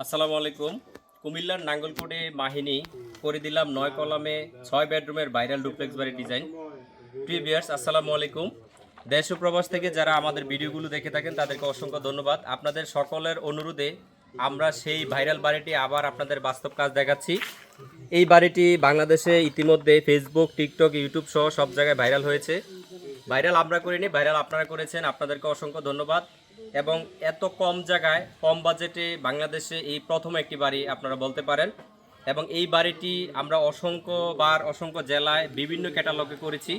আসসালামু আলাইকুম। কুমিল্লার নাঙ্গলকোটে মাহিনী করে দিলাম নয় কলামে ছয় বেডরুমের ভাইরাল ডুপ্লেক্স বাড়ির ডিজাইন। প্রিভিয়ার্স আসসালামু আলাইকুম। দেশ ও প্রবাস থেকে যারা আমাদের ভিডিওগুলো দেখে থাকেন, তাদেরকে অসংখ্য ধন্যবাদ। আপনাদের সকলের অনুরোধে আমরা সেই ভাইরাল বাড়িটি আবার আপনাদের বাস্তব কাজ দেখাচ্ছি। এই বাড়িটি বাংলাদেশে ইতিমধ্যে ফেসবুক টিকটক ইউটিউব সহ সব জায়গায় ভাইরাল হয়েছে। ভাইরাল আমরা করিনি, ভাইরাল আপনারা করেছেন। আপনাদেরকে অসংখ্য ধন্যবাদ। এবং এত কম জায়গায়, কম বাজেটে বাংলাদেশে এই প্রথম একটি বাড়ি আপনারা বলতে পারেন। এবং এই বাড়িটি আমরা অসংখ্য বার অসংখ্য জেলায় বিভিন্ন ক্যাটালগে করেছি।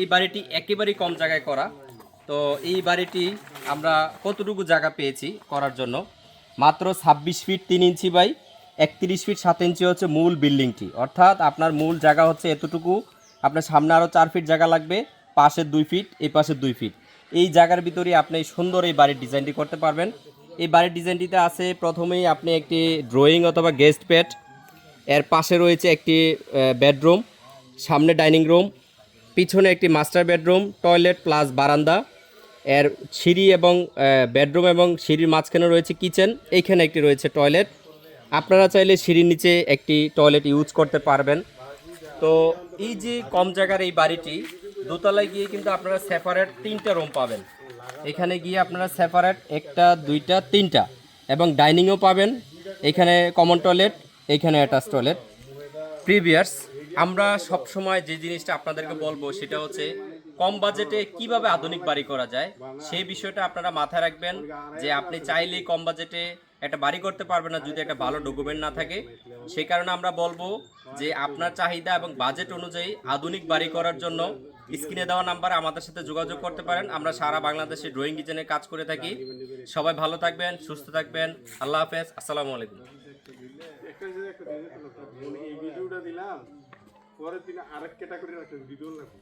এই বাড়িটি একেবারেই কম জায়গায় করা। তো এই বাড়িটি আমরা কতটুকু জায়গা পেয়েছি করার জন্য? মাত্র ছাব্বিশ ফিট তিন ইঞ্চি বাই একত্রিশ ফিট সাত ইঞ্চি হচ্ছে মূল বিল্ডিংটি। অর্থাৎ আপনার মূল জায়গা হচ্ছে এতটুকু। আপনার সামনে আরও চার ফিট জায়গা লাগবে পাশের দুই ফিট এই পাশের দুই ফিট। এই জায়গার ভিতরে আপনি সুন্দর এই বাড়ির ডিজাইনটি করতে পারবেন। এই বাড়ির ডিজাইনটিতে আছে প্রথমেই আপনি একটি ড্রয়িং অথবা গেস্ট প্যাড এর পাশে রয়েছে একটি বেডরুম সামনে ডাইনিং রুম পিছনে একটি মাস্টার বেডরুম টয়লেট প্লাস বারান্দা। এর সিঁড়ি এবং বেডরুম এবং সিঁড়ির মাঝখানে রয়েছে কিচেন এইখানে একটি রয়েছে টয়লেট আপনারা চাইলে সিঁড়ির নিচে একটি টয়লেট ইউজ করতে পারবেন। তো এই যে কম জায়গার এই বাড়িটি দোতলায় গিয়ে কিন্তু আপনারা সেপারেট তিনটা রুম পাবেন। এখানে গিয়ে আপনারা সেপারেট একটা, দুইটা, তিনটা। এবং ডাইনিংও পাবেন। এখানে কমন টয়লেট এখানে অ্যাটাচ টয়লেট প্রিভিয়ার্স আমরা সব সময় যে জিনিসটা আপনাদেরকে বলব সেটা হচ্ছে, কম বাজেটে কীভাবে আধুনিক বাড়ি করা যায়, সেই বিষয়টা আপনারা মাথায় রাখবেন যে আপনি চাইলেই কম বাজেটে একটা বাড়ি করতে পারবেন না যদি একটা ভালো ডকুমেন্ট না থাকে। সেই কারণে আমরা বলব যে আপনার চাহিদা এবং বাজেট অনুযায়ী আধুনিক বাড়ি করার জন্য স্ক্রিনে দেওয়া নাম্বার আমাদের সাথে যোগাযোগ করতে পারেন। আমরা সারা বাংলাদেশে ড্রয়িং কিচেনে কাজ করে থাকি। সবাই ভালো থাকবেন, সুস্থ থাকবেন। আল্লাহ হাফেজ। আসসালামু আলাইকুম। পরের দিন আরেক ক্যাটাগরি ভিডিও লাগবে